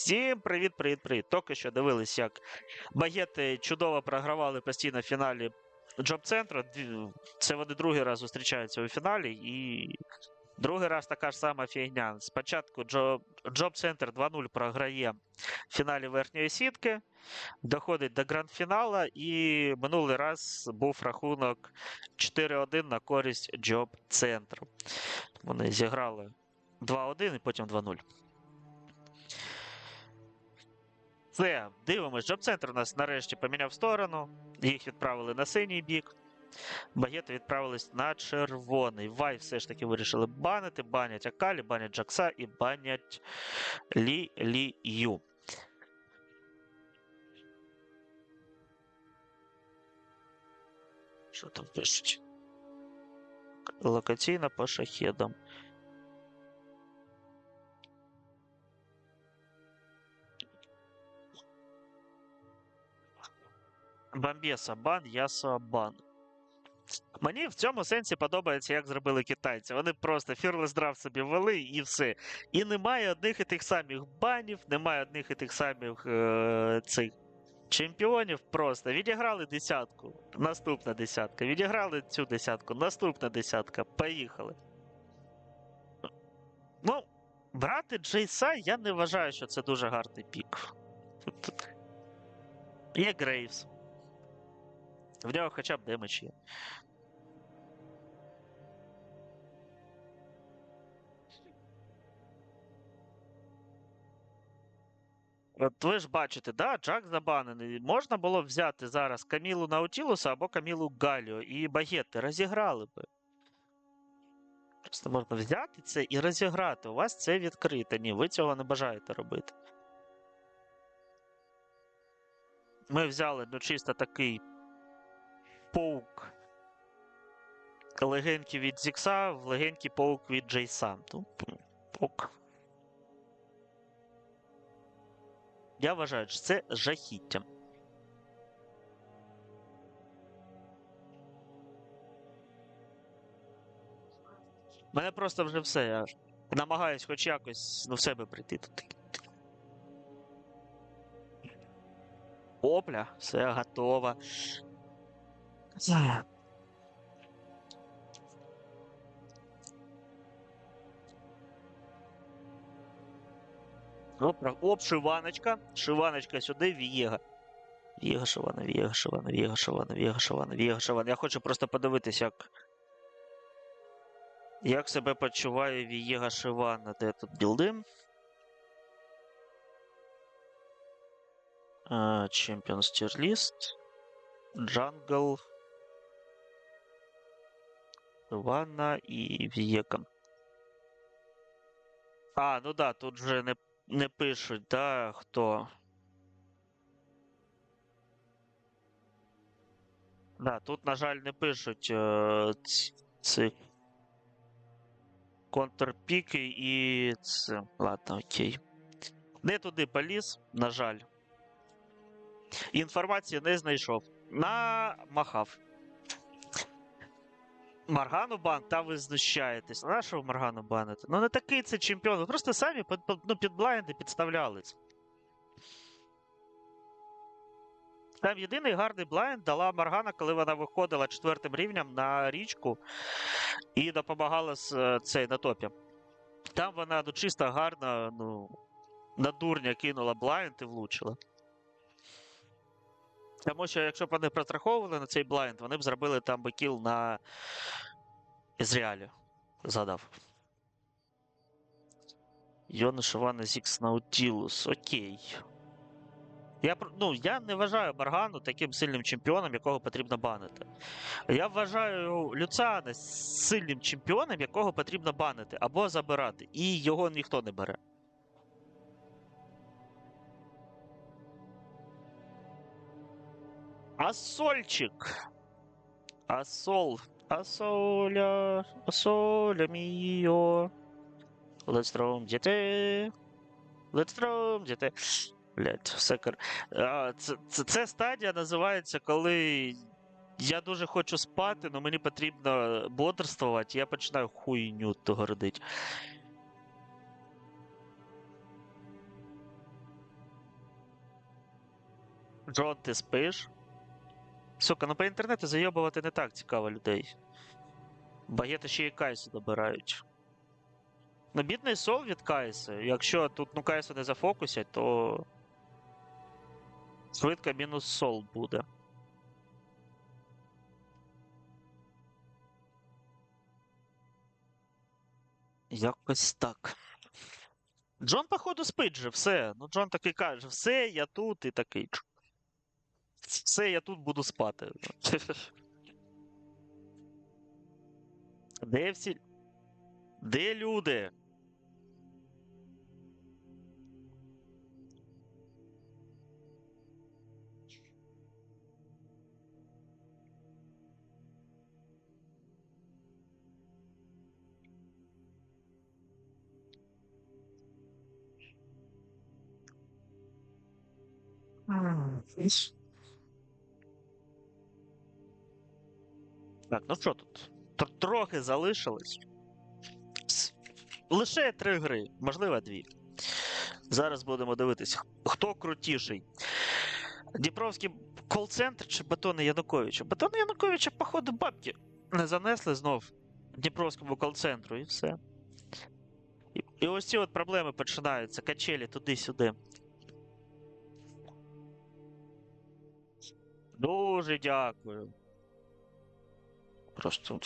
Всім привіт, привіт, привіт. Тільки що дивились, як багети чудово програвали постійно в фіналі Джоб центру. Це вони другий раз зустрічаються у фіналі, і другий раз така ж сама фігня. Спочатку Джоб Центр 2-0 програє в фіналі верхньої сітки, доходить до гранд-фінала, і минулий раз був рахунок 4-1 на користь Джоб Центру. Вони зіграли 2-1 і потім 2-0. Все, дивимось. Джоб-центр у нас нарешті поміняв сторону. Їх відправили на синій бік. Багети відправились на червоний. Вай все ж таки вирішили банити. Банять Акалі, банять Джакса і банять Лі Лі Ю. Що там пишуть? Локаційно по шахедам. Бамбеса бан, Ясо бан. Мені в цьому сенсі подобається, як зробили китайці. Вони просто Fearless Draft собі ввели і все. І немає одних і тих самих банів, немає одних і тих самих е- цих чемпіонів. Просто відіграли десятку, наступна десятка. Відіграли цю десятку, наступна десятка. Поїхали. Ну, брати Джейса, я не вважаю, що це дуже гарний пік. Є Грейвс. В нього хоча б демедж є. От ви ж бачите, да, Джак забанений. Можна було взяти зараз Камілу Наутілуса або Камілу Галіо і багети розіграли би. Просто можна взяти це і розіграти. У вас це відкрите. Ні, ви цього не бажаєте робити. Ми взяли ну, чисто такий паук легенький від Зікса в легенький паук від Джейса. Ну, ок. Я вважаю, що це жахіття. Мене просто вже все. Я намагаюсь хоч якось ну, в себе прийти тут. Опля, все готово. Це. Оп, шиваночка. Шиваночка сюди, Вієга. Вієга, Шивана, Вієга, Шивана, Вієга, Шивана, Вієга, Шивана, Вієга, Шивана. Я хочу просто подивитись, як. Як себе почуває Вієга Шивана. Де тут білди? Tier List. Джангл. Шивана і Вієга. А, ну да, тут вже не не пишуть, да, хто. Да, тут, на жаль, не пишуть е, ц- ці контрпіки і це. Ладно, окей. Не туди поліз, на жаль. Інформації не знайшов. Намахав. Маргану бан, та ви знущаєтесь. На що Маргану баните? Ну не такий це чемпіон. Ви просто самі під, ну, під блайнди підставлялись. Там єдиний гарний блайнд дала Маргана, коли вона виходила четвертим рівнем на річку і допомагала з е, цей на топі. Там вона ну, чисто гарно, ну, на дурня кинула блайнд і влучила. Тому що якщо б вони протраховували на цей блайнд, вони б зробили там би кіл на Ізреалі. Згадав. Йона Шивана Зікс Наутілус. Окей. Я, ну, я не вважаю Баргану таким сильним чемпіоном, якого потрібно банити. Я вважаю Люциана сильним чемпіоном, якого потрібно банити або забирати. І його ніхто не бере. Асольчик. Асол. Асоля. Асоля міо. Let's throw діти. Let's throw діти. Блять, а, це, це, стадія називається, коли я дуже хочу спати, але мені потрібно бодрствувати, я починаю хуйню городить. Джон, ти спиш? Сука, ну по інтернету зайобувати не так цікаво людей. Багети ще і Кайсу добирають. Ну, бідний сол від Кайса. Якщо тут ну Кайсу не зафокусять, то. Швидко мінус сол буде. Якось так. Джон, походу, спить же, все. Ну, Джон такий каже: все, я тут і такий. Все, я тут буду спати. Де всі? Де люди? Так, ну що тут? Тр- Трохи залишилось. Лише три гри, можливо, дві. Зараз будемо дивитися, хто крутіший. Дніпровський кол-центр чи Батони Януковича? Батони Януковича, походу, бабки не занесли знов Дніпровському кол-центру і все. І ось ці от проблеми починаються. Качелі туди-сюди. Дуже дякую. Просто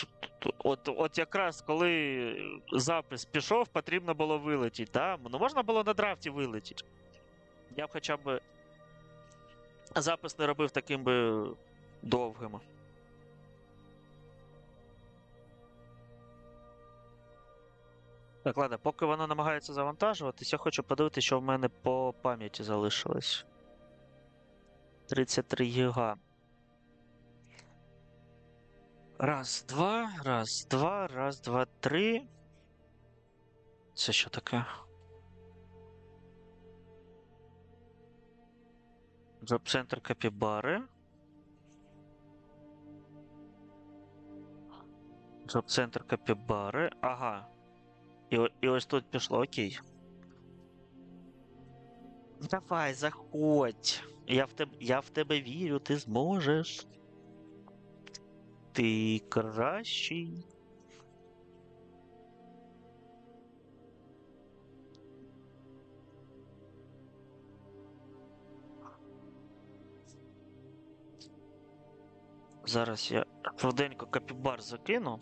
от, от якраз коли запис пішов, потрібно було вилетіти. Да? Ну можна було на драфті вилетіти. Я б хоча б запис не робив таким би довгим. Так, ладно, поки воно намагається завантажуватись, я хочу подивитися, що в мене по пам'яті залишилось. 33 гіга. Раз, два, раз, два, раз, два, три. Це що таке? Джоб-центр Капібари. Джоб-центр Капібари. Ага. І, і ось тут пішло, окей. Давай, заходь. Я в тебе, я в тебе вірю, ти зможеш. Ти кращий. Зараз я швиденько капібар закину.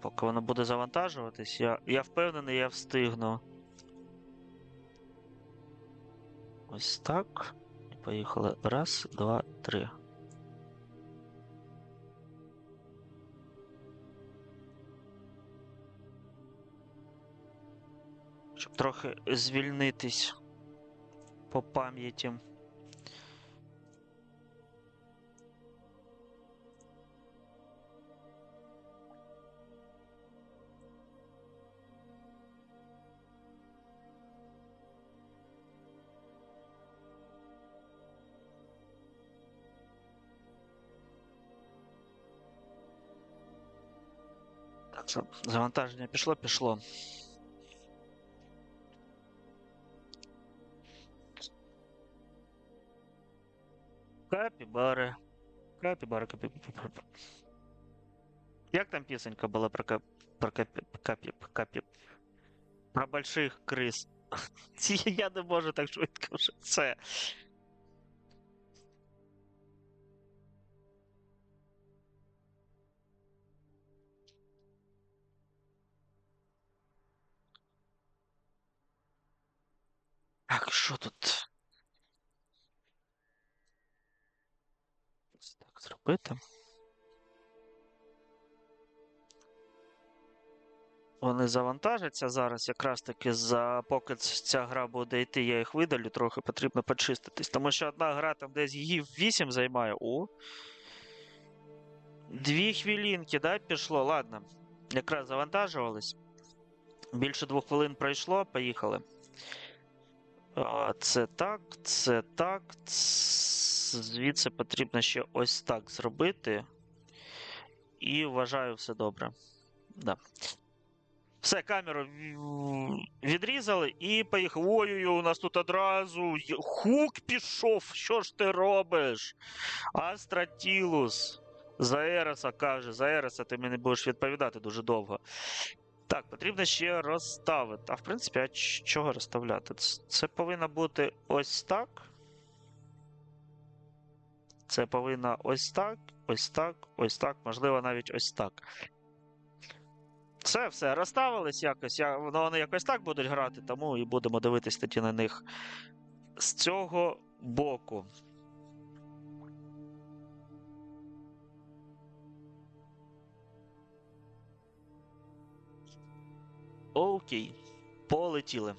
Поки воно буде завантажуватись, я, я впевнений, я встигну. Ось так. Поїхали. Раз, два, три. Щоб трохи звільнитись по пам'яті. Так що завантаження пішло, пішло. Капібари. Капібари, капібари. Як там пісенька була про кап... про капі... капі... капі... Про больших крис. Ці- Я не можу так швидко вже це. Так, що тут? Зробити. Вони завантажаться зараз, якраз таки за поки ця гра буде йти, я їх видалю, трохи потрібно почиститись. Тому що одна гра там десь її 8 займає. О. Дві хвилинки, да, пішло. Ладно. Якраз завантажувались. Більше двох хвилин пройшло, поїхали. Це так, це так. ц- Звідси потрібно ще ось так зробити. І вважаю все добре. Да. Все, камеру відрізали і поїхали. Ой-ой-ой, у нас тут одразу хук пішов. Що ж ти робиш? Астратілус. За Ереса каже, за Ереса ти мені будеш відповідати дуже довго. Так, потрібно ще розставити. А в принципі, а чого розставляти? Це повинно бути ось так. Це повинно ось так, ось так, ось так, можливо, навіть ось так. Це все розставились якось. Я, ну, вони якось так будуть грати, тому і будемо дивитись тоді на них з цього боку. Окей, полетіли.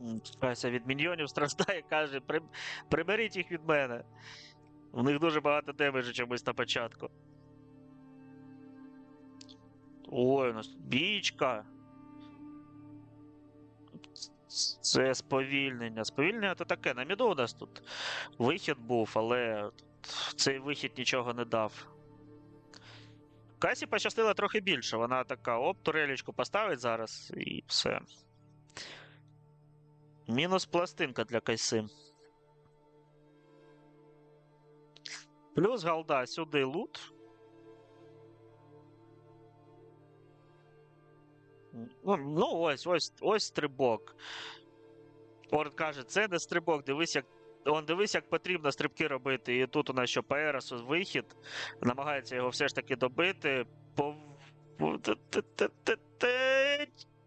М, від міньйонів страждає, каже, «При- приберіть їх від мене. У них дуже багато демеджу чомусь на початку. Ой, у нас бічка. Це сповільнення. Сповільнення то таке. На міду у нас тут вихід був, але цей вихід нічого не дав. Касі пощастило трохи більше. Вона така, оп, турелечку поставить зараз і все. Мінус пластинка для Кайси. Плюс голда сюди лут. Ну, ну ось, ось, ось стрибок. Орд каже, це не стрибок, дивись, як. Он дивись, як потрібно стрибки робити. І тут у нас що по Еросу вихід. Намагається його все ж таки добити. По...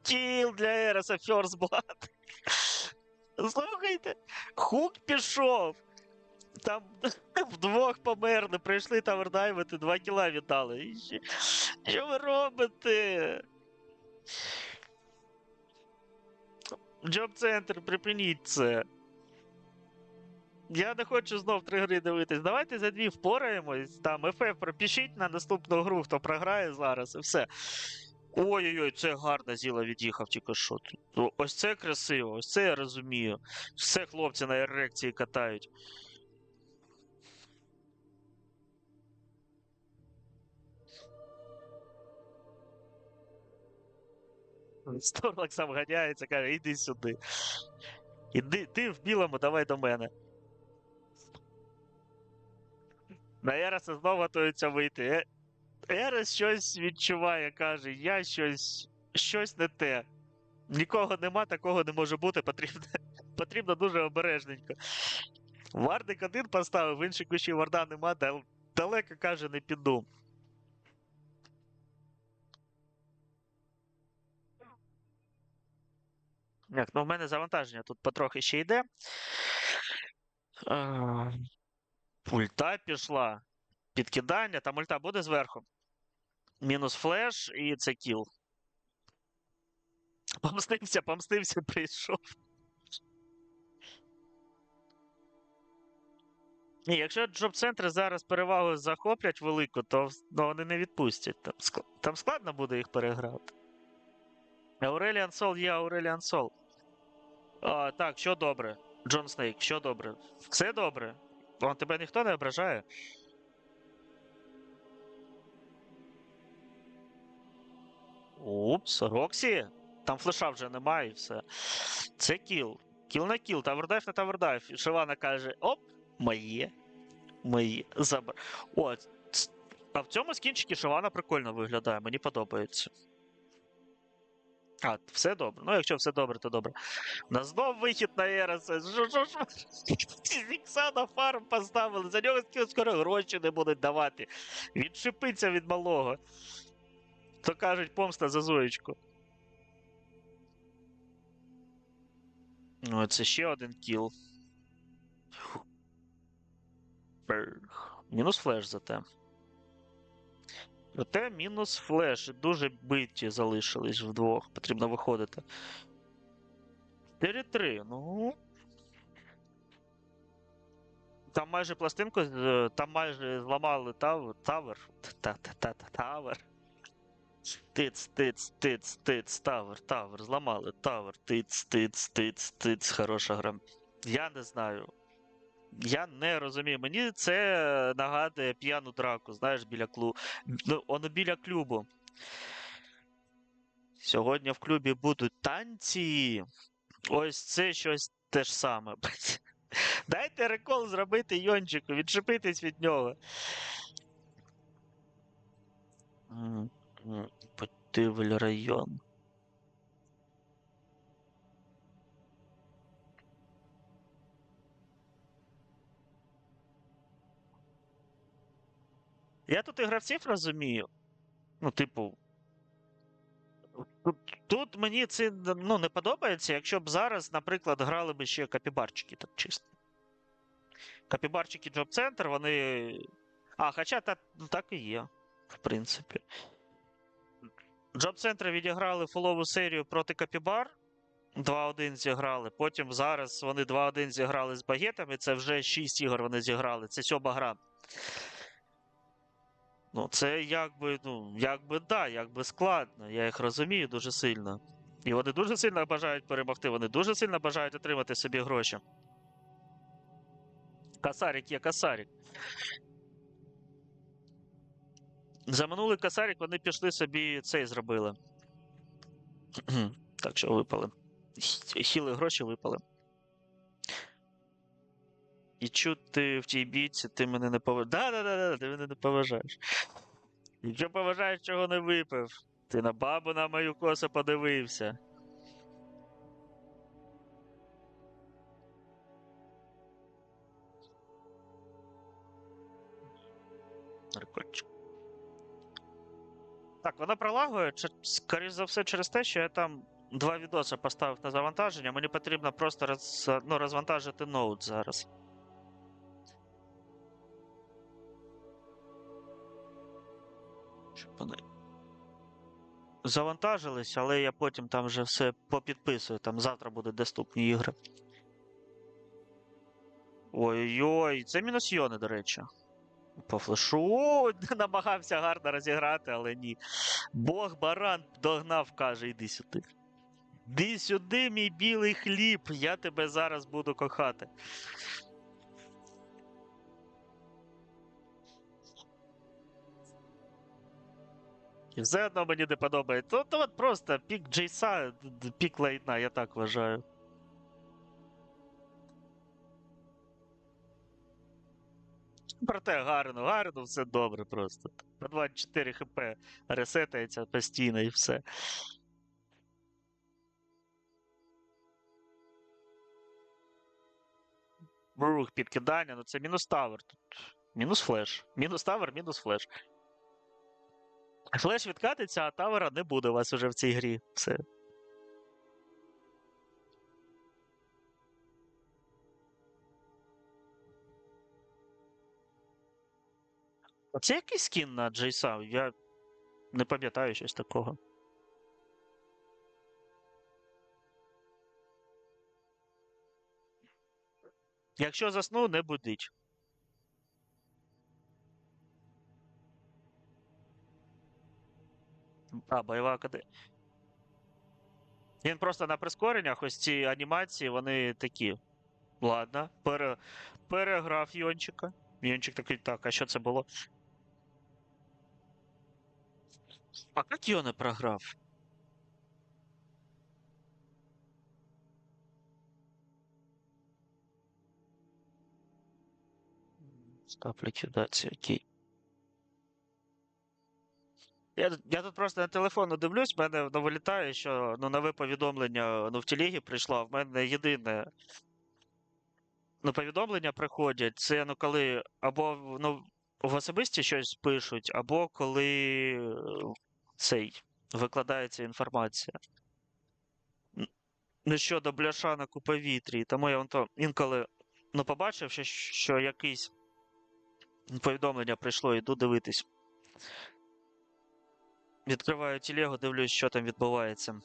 Тіл для Ереса Blood. Слухайте, хук пішов. Там вдвох померли, прийшли там тавердайвити, два кіла віддали. Що ви робите? Джоб центр, припиніть це. Я не хочу знов три гри дивитись. Давайте за дві впораємось. Там FF пропишіть на наступну гру, хто програє зараз, і все. Ой-ой-ой, це гарно зіло від'їхав тільки що. Ось це красиво, ось це я розумію. Все хлопці на ерекції катають. Сторлак сам ганяється, каже, іди сюди. Іди, ти в білому, давай до мене. На Ереса знову готується вийти. Ерес щось відчуває, каже, я щось, щось не те. Нікого нема, такого не може бути, потрібно, потрібно дуже обережненько. Вардик один поставив, в іншій кущі варда нема, далеко каже, не піду. Як, ну в мене завантаження тут потрохи ще йде. Е, Ульта пішла. Підкидання, там ульта буде зверху. Мінус флеш і це кіл. Помстився, помстився, прийшов. Ні, якщо джоб-центри зараз перевагу захоплять велику, то ну, вони не відпустять. Там, ск- там складно буде їх переграти. Ауреліан Сол є Ауреліан Сол. А, так, що добре? Джон Снейк, що добре? Все добре? Вон тебе ніхто не ображає? Упс, Роксі? Там флеша вже немає і все. Це кіл. Кіл на кіл, тавердайв на тавердайв. І Шивана каже: оп, моє. Моє. Забр. О, а в цьому скінчикі Шивана прикольно виглядає, мені подобається. А, все добре. Ну, якщо все добре, то добре. На знов вихід на що? Зікса на фарм поставили. За нього скоро гроші не будуть давати. Відшипиться від малого. То кажуть, помста за Зоєчку. Ну, це ще один кіл. Мінус флеш зате. Проте мінус флеш. Дуже биті залишились вдвох. Потрібно виходити. 4-3. Ну. Там майже пластинку, там майже зламали тав- тавер. Та-та-та-та- Тавер. Тиц, тиц, тиц, тиц, тавер, тавер, зламали, тавер, тиц, тиц, тиц, тиц, хороша гра. Я не знаю. Я не розумію. Мені це нагадує п'яну драку, знаєш, біля клубу. Ну, воно біля клубу. Сьогодні в клубі будуть танці. Ось це щось те ж саме. Дайте рекол зробити Йончику, відчепитись від нього. М, район. Я тут і гравців розумію. Ну, типу. Тут, мені це ну, не подобається, якщо б зараз, наприклад, грали б ще капібарчики так чисто. Капібарчики Job Center, вони. А, хоча та, так і є, в принципі. Center відіграли фулову серію проти Капібар. 2-1 зіграли. Потім зараз вони 2-1 зіграли з багетами. Це вже 6 ігор вони зіграли. Це сьома гра. Ну, це якби, ну, якби да, якби складно. Я їх розумію дуже сильно. І вони дуже сильно бажають перемогти, вони дуже сильно бажають отримати собі гроші. Касарік є касарік. За минулий касарік вони пішли собі цей зробили. так що випали. Сіли гроші випали. І чути в тій бійці, ти мене не поважаєш. Да-да-да, ти мене не поважаєш. Якщо поважаєш, чого не випив, ти на бабу на мою косу подивився. Так, вона пролагує, скоріш за все, через те, що я там два відоси поставив на завантаження. Мені потрібно просто роз, ну, розвантажити ноут зараз. Щоб вони завантажились, але я потім там вже все попідписую. Там завтра будуть доступні ігри. Ой-ой, це мінус йони, до речі. По флешу О, намагався гарно розіграти, але ні. Бог баран догнав, каже, іди сюди. Іди сюди, мій білий хліб, я тебе зараз буду кохати. І все одно мені не подобається. То от просто пік Джейса, пік Лейтна, я так вважаю. Проте гарно, гарно, все добре просто. По 24 хп ресетається постійно і все. Рух підкидання, ну це мінус тавер тут. Мінус флеш. Мінус тавер, мінус флеш. Флеш відкатиться, а тавера не буде у вас уже в цій грі. Все. Це якийсь скін на Джейса? Я не пам'ятаю щось такого. Якщо засну, не будить. А, бойова академія. Він просто на прискореннях, ось ці анімації, вони такі. Ладно, пере... переграв Йончика. Йончик такий, так, а що це було? А як Йоне програв? Став ліквідації, окей. Я, я тут просто на телефону дивлюсь, в мене ну, вилітає, що ну, нове повідомлення ну, в телегі прийшло, в мене єдине. Ну, повідомлення приходять, це ну, коли або ну, в особисті щось пишуть, або коли е, цей викладається інформація. Н- Ну, щодо бляшанок у повітрі. Тому я то інколи ну, побачив, що, що якесь повідомлення прийшло, йду дивитись. Відкриваю телегу, дивлюсь, що там відбувається.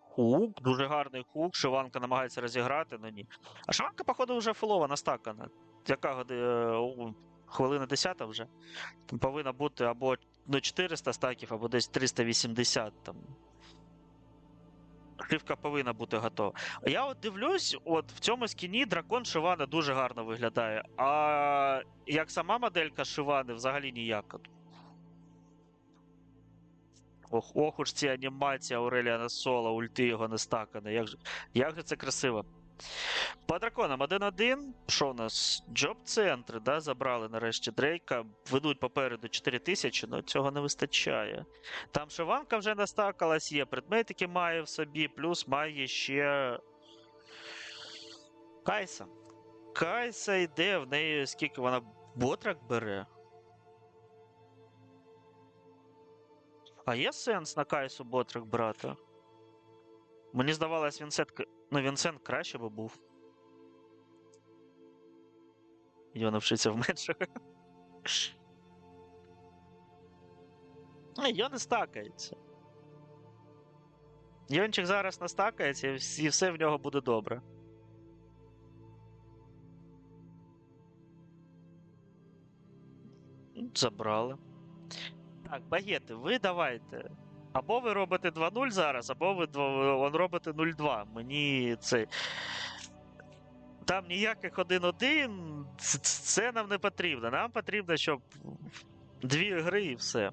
Хук, дуже гарний хук. Шиванка намагається розіграти, але ні. А Шиванка, походу, вже фулова настакана. Яка е, хвилина 10 вже. Повинна бути або ну, 400 стаків, або десь 380 там. Шивка повинна бути готова. Я от дивлюсь, от в цьому скіні дракон Шивана дуже гарно виглядає. А як сама моделька Шивани взагалі ніяка. Ох, ох уж ці анімації Ауреліана Соло, ульти його не стакане. Як же, як же це красиво. По драконам 1-1. Що у нас? Джоб-центри, да, забрали нарешті Дрейка. Ведуть попереду 4000, але цього не вистачає. Там шиванка вже настакалась, є предметики має в собі, плюс має ще. Кайса. Кайса йде, в неї скільки вона ботрак бере. А є сенс на Кайсу ботрак брати? Мені здавалось, Вінсент, ну, Вінсент краще би був. Йона вчиться в менших. Ні, Йон не стакається. Йончик зараз настакається, і все в нього буде добре. Забрали. Так, багети, ви давайте. Або ви робите 2-0 зараз, або ви робите 0-2. Мені це. Там ніяких 1-1, ц- ц- це нам не потрібно. Нам потрібно, щоб дві гри і все.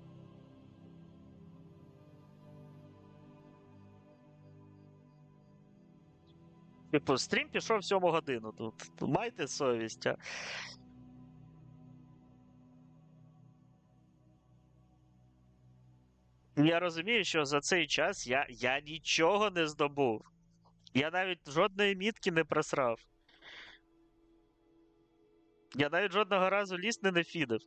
Типу, стрім пішов 7 годину тут. Майте совість. А? Я розумію, що за цей час я, я нічого не здобув. Я навіть жодної мітки не просрав. Я навіть жодного разу ліс не нафідив.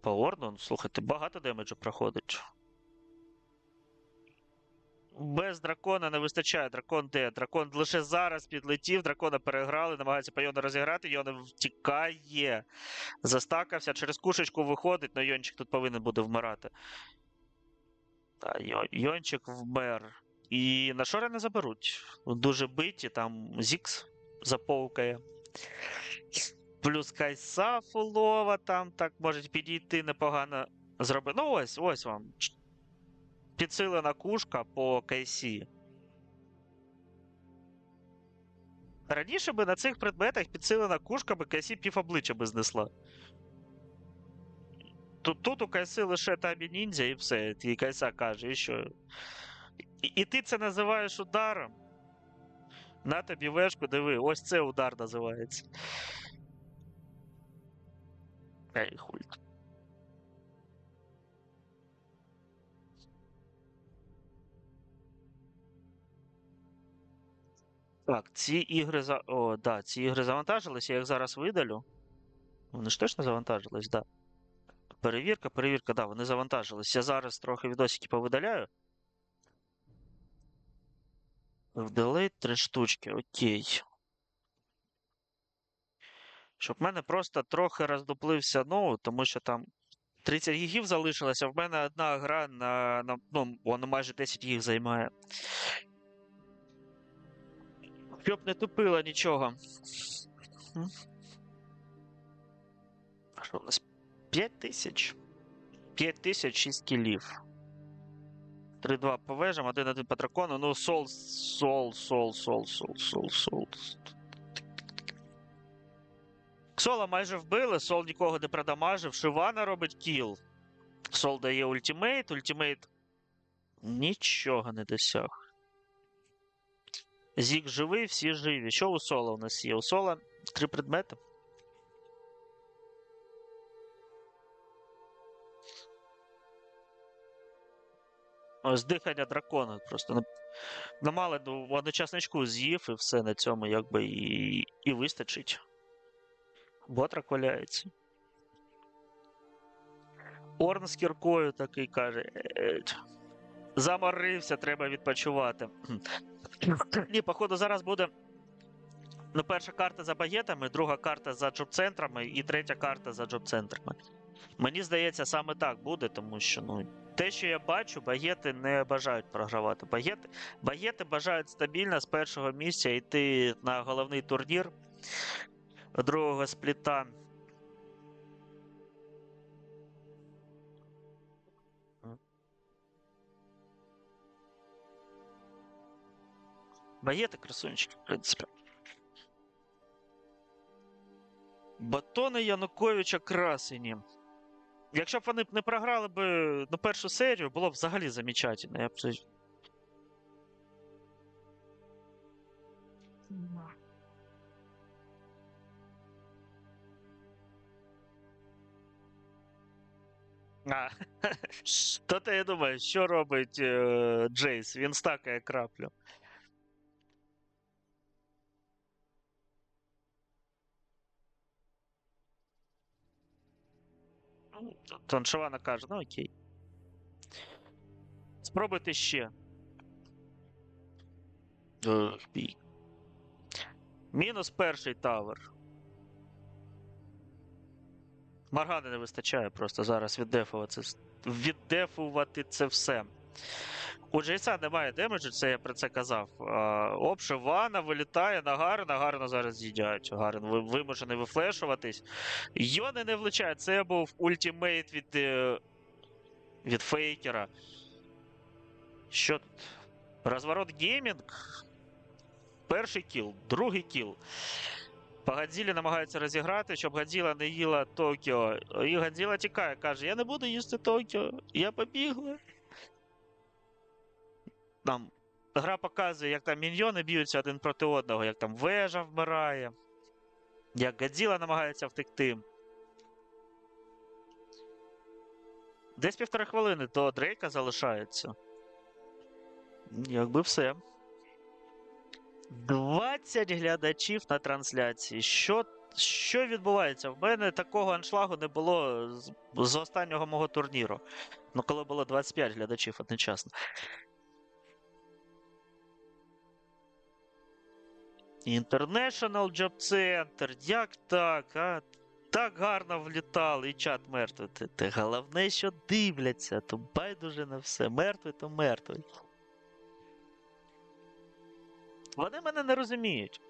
По Орну, ну, слухайте, багато демеджу проходить. Без дракона не вистачає. Дракон де? Дракон лише зараз підлетів, дракона переграли, намагається по Йону розіграти, Йон втікає. Застакався, через кушечку виходить, але Йончик тут повинен буде вмирати. Та, Йончик вмер. І на шори не заберуть. Дуже биті, там Зікс заповкає. Плюс Кайса фулова там так може підійти непогано зробити. Ну ось, ось вам. Підсилена кушка по Кайсі. Раніше би на цих предметах підсилена кушка би Кайсі пів обличчя би знесла. Тут, тут у Кайси лише табі ніндзя і все. І Кайса каже, і що. І, і ти це називаєш ударом? На тобі вешку, диви, ось це удар називається. Ей, хуй. Так, ці ігри за. О, да, ці ігри завантажились, я їх зараз видалю. Вони ж точно завантажились, да. Перевірка, перевірка, да, вони завантажились. Я зараз трохи відосики повидаляю. В делейт три штучки, окей. Щоб в мене просто трохи роздуплився ноут, тому що там 30 гігів залишилося, в мене одна гра на, на ну, вона майже 10 гіг займає. Щоб не тупило нічого. Що у нас? 5 тисяч. 5 тисяч 6 кілів. 3-2 по вежам, 1-1 по дракону. Ну, сол, сол, сол, сол, сол, сол, сол. Сола майже вбили, Сол нікого не продамажив. Шивана робить кіл. Сол дає ультимейт, ультимейт нічого не досяг. Зік живий, всі живі. Що у Сола у нас є? У Сола три предмети. Ось дихання дракона просто. на- Намали ну, одночасничку з'їв і все на цьому якби і, і вистачить. Ботрак валяється. Орн з кіркою такий каже. «Е, Заморився, треба відпочивати. Ні, походу, зараз буде. Ну, перша карта за багетами, друга карта за джоб-центрами і третя карта за джоб-центрами. Мені здається, саме так буде, тому що ну, те, що я бачу, багети не бажають програвати. Багети, багети бажають стабільно з першого місця йти на головний турнір другого спліта. Багети красунчики, в принципі. Батони Януковича красені. Якщо б вони не програли б на першу серію, було б взагалі замечательно. Я б. А, то ти я думаю, що робить е, Джейс? Він стакає краплю. Ну, каже, ну окей. Спробуйте ще. Бій. Мінус перший тавер. Маргани не вистачає просто зараз віддефувати, це- віддефувати це все. У Джейса немає демеджу, це я про це казав. А, Обше Вана вилітає на Гарна, гарно зараз з'їдять. Гарн ви- вимушений вифлешуватись. Йони не влучає. Це був ультимейт від, е, від Фейкера. Що? Розворот геймінг. Перший кіл, другий кіл. По Гадзілі намагаються розіграти, щоб Гадзіла не їла Токіо. І Гадзіла тікає, каже: Я не буду їсти Токіо, я побігла. Там гра показує, як там міньйони б'ються один проти одного, як там вежа вмирає, як Гадзіла намагається втекти. Десь півтора хвилини до Дрейка залишається. Якби все. 20 глядачів на трансляції. Що, що відбувається? В мене такого аншлагу не було з, з останнього мого турніру. Ну, коли було 25 глядачів одночасно. International Job Center. Як так? А? Так гарно влітали, і чат мертвий. Ти головне, що дивляться, то байдуже на все. Мертвий, то мертвий. Вони мене не розуміють.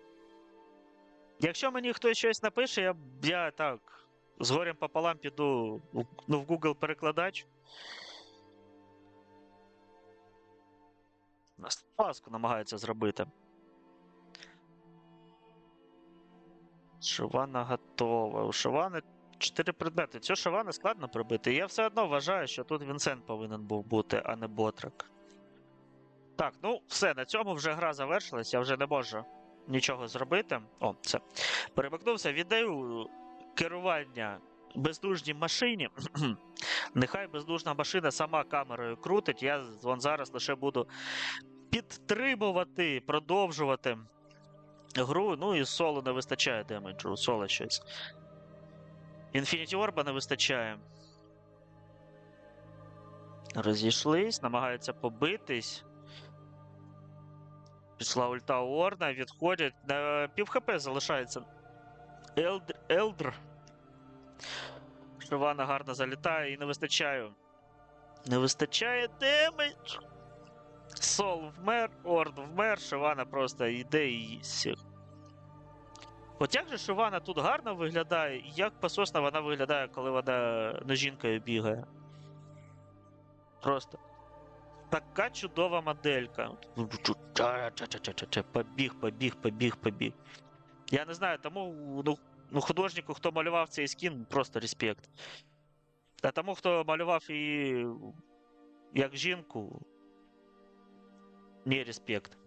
Якщо мені хтось щось напише, я, я так з горем пополам піду ну, в Google перекладач. Нас паску намагаються зробити. Шивана готова. У Шивани 4 предмети. Цю Шивани складно прибити. Я все одно вважаю, що тут Вінсент повинен був бути, а не Ботрик. Так, ну все, на цьому вже гра завершилась, я вже не можу нічого зробити. О, все. Перемикнувся, віддаю керування бездужній машині. Нехай бездужна машина сама камерою крутить. Я вон зараз лише буду підтримувати, продовжувати гру. Ну і соло не вистачає демеджу, соло щось. Infinity Orba не вистачає. Розійшлись, намагаються побитись. Пішла ульта Орна, відходять. На пів хп залишається. Елдр. Елдр. Шивана гарно залітає і не вистачає. Не вистачає демедж. Сол вмер, Орн вмер, Шивана просто йде і їсть. От як же Шивана тут гарно виглядає, і як пососно вона виглядає, коли вона ножінкою бігає. Просто. Така чудова моделька. Побіг, побіг, побіг, побіг. Я не знаю, тому ну, ну, художнику, хто малював цей скін, просто респект. А тому, хто малював її як жінку, не респект.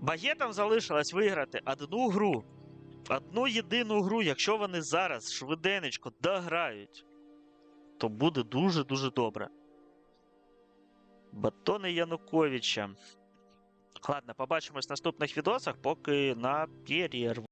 Багетам залишилось виграти одну гру. Одну єдину гру, якщо вони зараз швиденечко дограють, то буде дуже-дуже добре. Батони Януковича. Ладно, побачимось в наступних відосах, поки на перерву.